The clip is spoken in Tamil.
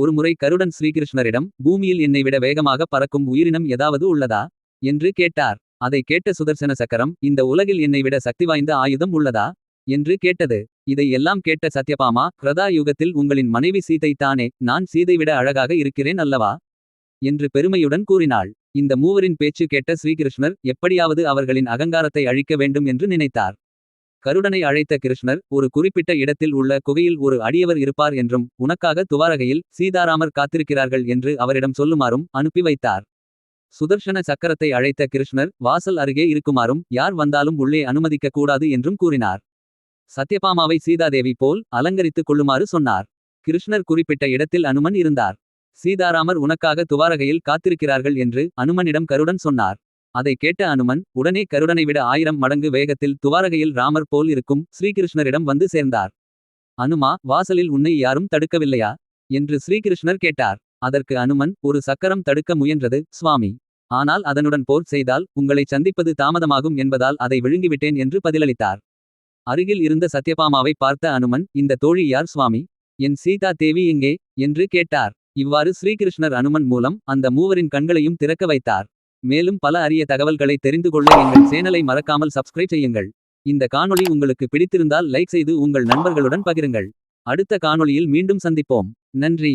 ஒருமுறை கருடன் ஸ்ரீகிருஷ்ணரிடம் பூமியில் என்னை விட வேகமாக பறக்கும் உயிரினம் ஏதாவது உள்ளதா? என்று கேட்டார். அதை கேட்ட சுதர்சன சக்கரம் இந்த உலகில் என்னை விட சக்தி வாய்ந்த ஆயுதம் உள்ளதா? என்று கேட்டது. இதை எல்லாம் கேட்ட சத்யபாமா கிரதா யுகத்தில் உங்களின் மனைவி சீதை தானே நான் சீதை விட அழகாக இருக்கிறேன் அல்லவா? என்று பெருமையுடன் கூறினாள். இந்த மூவரின் பேச்சு கேட்ட ஸ்ரீகிருஷ்ணர் எப்படியாவது அவர்களின் அகங்காரத்தை அழிக்க வேண்டும் என்று நினைத்தார். கருடனை அழைத்த கிருஷ்ணர் ஒரு குறிப்பிட்ட இடத்தில் உள்ள குகையில் ஒரு அடியவர் இருப்பார் என்றும் உனக்காக துவாரகையில் சீதாராமர் காத்திருக்கிறார்கள் என்று அவரிடம் சொல்லுமாறும் அனுப்பி வைத்தார். சுதர்ஷன சக்கரத்தை அழைத்த கிருஷ்ணர் வாசல் அருகே இருக்குமாறும் யார் வந்தாலும் உள்ளே அனுமதிக்க கூடாது என்றும் கூறினார். சத்யபாமாவை சீதாதேவி போல் அலங்கரித்துக் கொள்ளுமாறு சொன்னார். கிருஷ்ணர் குறிப்பிட்ட இடத்தில் அனுமன் இருந்தார். சீதாராமர் உனக்காக துவாரகையில் காத்திருக்கிறார்கள் என்று அனுமனிடம் கருடன் சொன்னார். அதை கேட்ட அனுமன் உடனே கருடனை விட ஆயிரம் மடங்கு வேகத்தில் துவாரகையில் ராமர் போல் இருக்கும் ஸ்ரீகிருஷ்ணரிடம் வந்து சேர்ந்தார். அனுமா வாசலில் உன்னை யாரும் தடுக்கவில்லையா என்று ஸ்ரீகிருஷ்ணர் கேட்டார். அதற்கு அனுமன் ஒரு சக்கரம் தடுக்க முயன்றது சுவாமி. ஆனால் அதனுடன் போர் செய்தால் உங்களை சந்திப்பது தாமதமாகும் என்பதால் அதை விழுங்கிவிட்டேன் என்று பதிலளித்தார். அருகில் இருந்த சத்யபாமாவை பார்த்த அனுமன் இந்த தோழி யார் சுவாமி? என் சீதா தேவி எங்கே என்று கேட்டார். இவ்வாறு ஸ்ரீகிருஷ்ணர் அனுமன் மூலம் அந்த மூவரின் கண்களையும் திறக்க வைத்தார். மேலும் பல அரிய தகவல்களை தெரிந்து கொள்ள எங்கள் சேனலை மறக்காமல் சப்ஸ்கிரைப் செய்யுங்கள். இந்த காணொளி உங்களுக்கு பிடித்திருந்தால் லைக் செய்து உங்கள் நண்பர்களுடன் பகிருங்கள். அடுத்த காணொளியில் மீண்டும் சந்திப்போம். நன்றி.